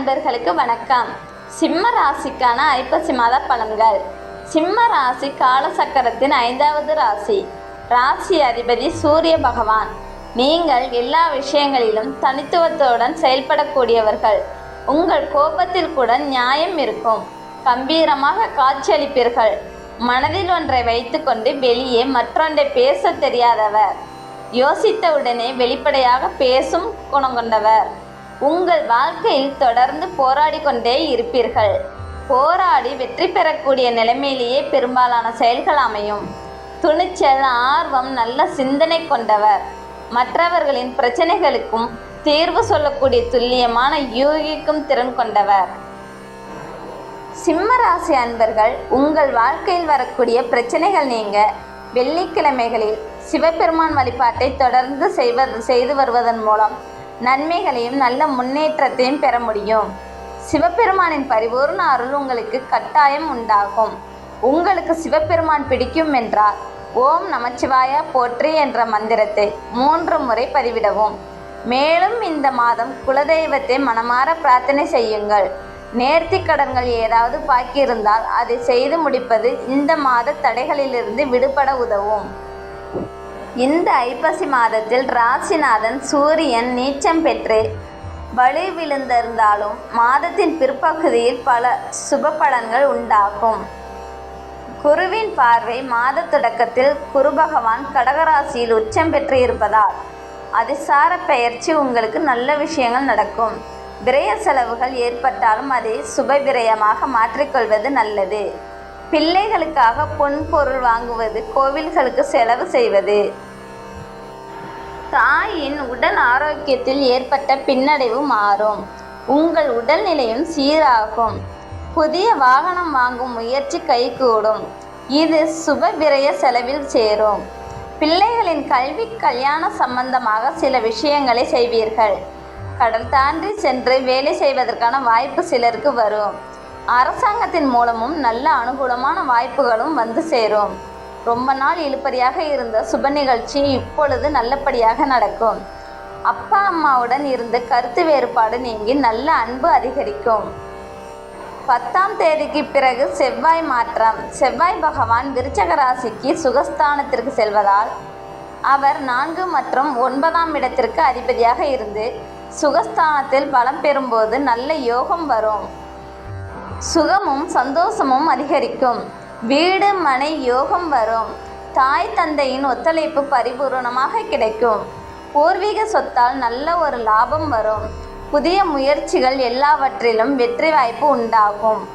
அன்பர்களுக்கு வணக்கம். சிம்ம ராசிக்கான ஐப்பசி மாத பலன்கள். சிம்ம ராசி காலசக்கரத்தின் ஐந்தாவது ராசி. ராசி அதிபதி சூரிய பகவான். நீங்கள் எல்லா விஷயங்களிலும் தனித்துவத்துடன் செயல்படக்கூடியவர்கள். உங்கள் கோபத்தில் கூட நியாயம் இருக்கும். கம்பீரமாக காட்சியளிப்பீர்கள். மனதில் ஒன்றை வைத்துக்கொண்டு வெளியே மற்றொன்றை பேச தெரியாதவர். யோசித்தவுடனே வெளிப்படையாக பேசும் குணம் கொண்டவர். உங்கள் வாழ்க்கையில் தொடர்ந்து போராடி கொண்டே இருப்பீர்கள். போராடி வெற்றி பெறக்கூடிய நிலைமையிலேயே பெரும்பாலான செயல்கள் அமையும். துணிச்சல் ஆர்வம் நல்ல சிந்தனை கொண்டவர். மற்றவர்களின் பிரச்சனைகளுக்கும் தீர்வு சொல்லக்கூடிய துல்லியமான யூகிக்கும் திறன் கொண்டவர். சிம்மராசி அன்பர்கள் உங்கள் வாழ்க்கையில் வரக்கூடிய பிரச்சனைகள் நீங்க. வெள்ளிக்கிழமைகளில் சிவபெருமான் வழிபாட்டை தொடர்ந்து செய்வது செய்து வருவதன் மூலம் நன்மைகளையும் நல்ல முன்னேற்றத்தையும் பெற முடியும். சிவபெருமானின் பரிபூர்ண அருள் உங்களுக்கு கட்டாயம் உண்டாகும். உங்களுக்கு சிவபெருமான் பிடிக்கும் என்றால் ஓம் நமச்சிவாய போற்றி என்ற மந்திரத்தை மூன்று முறை பதிவிடவும். மேலும் இந்த மாதம் குலதெய்வத்தை மனமாற பிரார்த்தனை செய்யுங்கள். நேர்த்தி கடன்கள் ஏதாவது பாக்கியிருந்தால் அதை செய்து முடிப்பது இந்த மாத தடைகளிலிருந்து விடுபட உதவும். இந்த ஐப்பசி மாதத்தில் ராசிநாதன் சூரியன் நீச்சம் பெற்று வலு விழுந்திருந்தாலும் மாதத்தின் பிற்பகுதியில் பல சுப பலன்கள் உண்டாகும். குருவின் பார்வை மாத தொடக்கத்தில் குரு பகவான் கடகராசியில் உச்சம் பெற்று இருப்பதால் அதிசார பெயர்ச்சி உங்களுக்கு நல்ல விஷயங்கள் நடக்கும். விரய செலவுகள் ஏற்பட்டாலும் அதை சுப விரயமாக மாற்றிக்கொள்வது நல்லது. பிள்ளைகளுக்காக பொன் பொருள் வாங்குவது கோவில்களுக்கு செலவு செய்வது தாயின் உடல் ஆரோக்கியத்தில் ஏற்பட்ட பின்னடைவு மாறும். உங்கள் உடல்நிலையும் சீராகும். புதிய வாகனம் வாங்கும் முயற்சி கைகூடும். இது சுப விரய செலவில் சேரும். பிள்ளைகளின் கல்வி கல்யாண சம்பந்தமாக சில விஷயங்களை செய்வீர்கள். கடல் தாண்டி சென்று வேலை செய்வதற்கான வாய்ப்பு சிலருக்கு வரும். அரசாங்கத்தின் மூலமும் நல்ல அனுகூலமான வாய்ப்புகளும் வந்து சேரும். ரொம்ப நாள் இழுப்பறியாக இருந்த சுப நிகழ்ச்சி இப்பொழுது நல்லபடியாக நடக்கும். அப்பா அம்மாவுடன் இருந்த கருத்து வேறுபாடு நீங்கி நல்ல அன்பு அதிகரிக்கும். பத்தாம் தேதிக்கு பிறகு செவ்வாய் மாற்றம். செவ்வாய் பகவான் விருச்சக ராசிக்கு சுகஸ்தானத்திற்கு செல்வதால் அவர் நான்கு மற்றும் ஒன்பதாம் இடத்திற்கு அதிபதியாக இருந்து சுகஸ்தானத்தில் பலம் பெறும்போது நல்ல யோகம் வரும். சுகமும் சந்தோஷமும் அதிகரிக்கும். வீடு மனை யோகம் வரும். தாய் தந்தையின் ஒத்துழைப்பு பரிபூரணமாக கிடைக்கும். பூர்வீக சொத்தால் நல்ல ஒரு லாபம் வரும். புதிய முயற்சிகள் எல்லாவற்றிலும் வெற்றி வாய்ப்பு உண்டாகும்.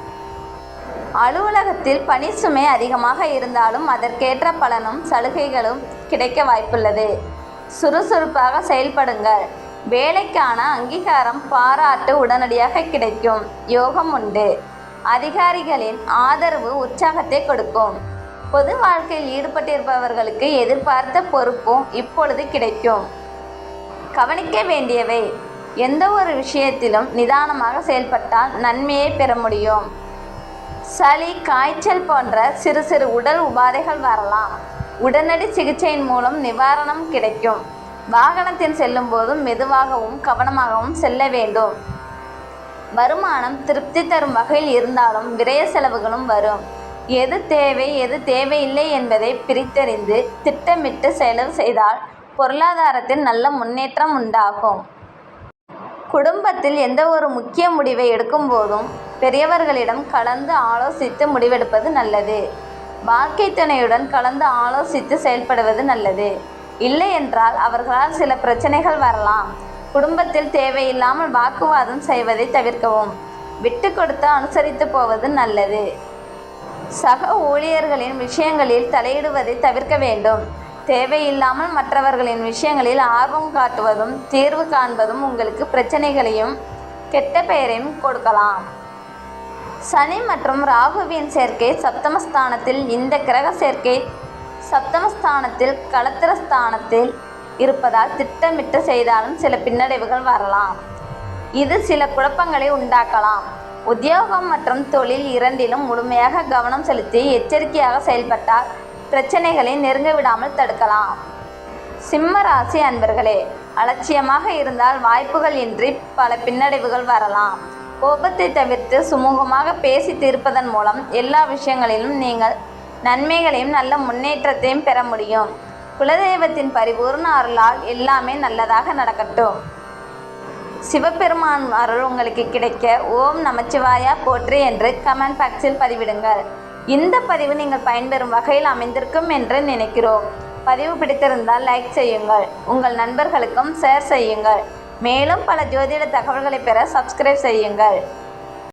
அலுவலகத்தில் பணி சுமை அதிகமாக இருந்தாலும் அதற்கேற்ற பலனும் சலுகைகளும் கிடைக்க வாய்ப்புள்ளது. சுறுசுறுப்பாக செயல்படுங்கள். வேலைக்கான அங்கீகாரம் பாராட்டு உடனடியாக கிடைக்கும். யோகம் உண்டு. அதிகாரிகளின் ஆதரவு உற்சாகத்தை கொடுக்கும். பொது வாழ்க்கையில் ஈடுபட்டிருப்பவர்களுக்கு எதிர்பார்த்த பொறுப்பும் இப்பொழுது கிடைக்கும். கவனிக்க வேண்டியவை எந்த ஒரு விஷயத்திலும் நிதானமாக செயல்பட்டால் நன்மையை பெற முடியும். சளி காய்ச்சல் போன்ற சிறு சிறு உடல் உபாதைகள் வரலாம். உடனடி சிகிச்சையின் மூலம் நிவாரணம் கிடைக்கும். வாகனத்தில் செல்லும் போதும் மெதுவாகவும் கவனமாகவும் செல்ல வேண்டும். வருமானம் திருப்தி தரும் வகையில் இருந்தாலும் விரய செலவுகளும் வரும். எது தேவை எது தேவையில்லை என்பதை பிரித்தறிந்து திட்டமிட்டு செலவு செய்தால் பொருளாதாரத்தில் நல்ல முன்னேற்றம் உண்டாகும். குடும்பத்தில் எந்த ஒரு முக்கிய முடிவை எடுக்கும் போதும் பெரியவர்களிடம் கலந்து ஆலோசித்து முடிவெடுப்பது நல்லது. வாழ்க்கை துணையுடன் கலந்து ஆலோசித்து செயல்படுவது நல்லது. இல்லை என்றால் அவர்களால் சில பிரச்சனைகள் வரலாம். குடும்பத்தில் தேவையில்லாமல் வாக்குவாதம் செய்வதை தவிர்க்கவும். விட்டு கொடுத்து அனுசரித்து போவது நல்லது. சக ஊழியர்களின் விஷயங்களில் தலையிடுவதை தவிர்க்க வேண்டும். தேவையில்லாமல் மற்றவர்களின் விஷயங்களில் ஆர்வம் காட்டுவதும் தீர்வு காண்பதும் உங்களுக்கு பிரச்சனைகளையும் கெட்ட பெயரையும் கொடுக்கலாம். சனி மற்றும் ராகுவின் சேர்க்கை சப்தமஸ்தானத்தில் இந்த கிரக சேர்க்கை சப்தமஸ்தானத்தில் களத்திரஸ்தானத்தில் இருப்பதால் திட்டமிட்டு செய்தாலும் சில பின்னடைவுகள் வரலாம். இது சில குழப்பங்களை உண்டாக்கலாம். உத்தியோகம் மற்றும் தொழில் இரண்டிலும் முழுமையாக கவனம் செலுத்தி எச்சரிக்கையாக செயல்பட்டால் பிரச்சனைகளை நெருங்க விடாமல் தடுக்கலாம். சிம்ம ராசி அன்பர்களே அலட்சியமாக இருந்தால் வாய்ப்புகள் இன்றி பல பின்னடைவுகள் வரலாம். கோபத்தை தவிர்த்து சுமூகமாக பேசி தீர்ப்பதன் மூலம் எல்லா விஷயங்களிலும் நீங்கள் நன்மைகளையும் நல்ல முன்னேற்றத்தையும் பெற முடியும். குலதெய்வத்தின் பரிபூர்ண அருளால் எல்லாமே நல்லதாக நடக்கட்டும். சிவபெருமான் அருள் உங்களுக்கு கிடைக்க ஓம் நமச்சிவாயா போற்றி என்று கமெண்ட் பாக்ஸில் பதிவிடுங்கள். இந்த பதிவு நீங்கள் பயன்பெறும் வகையில் அமைந்திருக்கும் என்று நினைக்கிறோம். பதிவு பிடித்திருந்தால் லைக் செய்யுங்கள். உங்கள் நண்பர்களுக்கும் ஷேர் செய்யுங்கள். மேலும் பல ஜோதிட தகவல்களை பெற சப்ஸ்கிரைப் செய்யுங்கள்.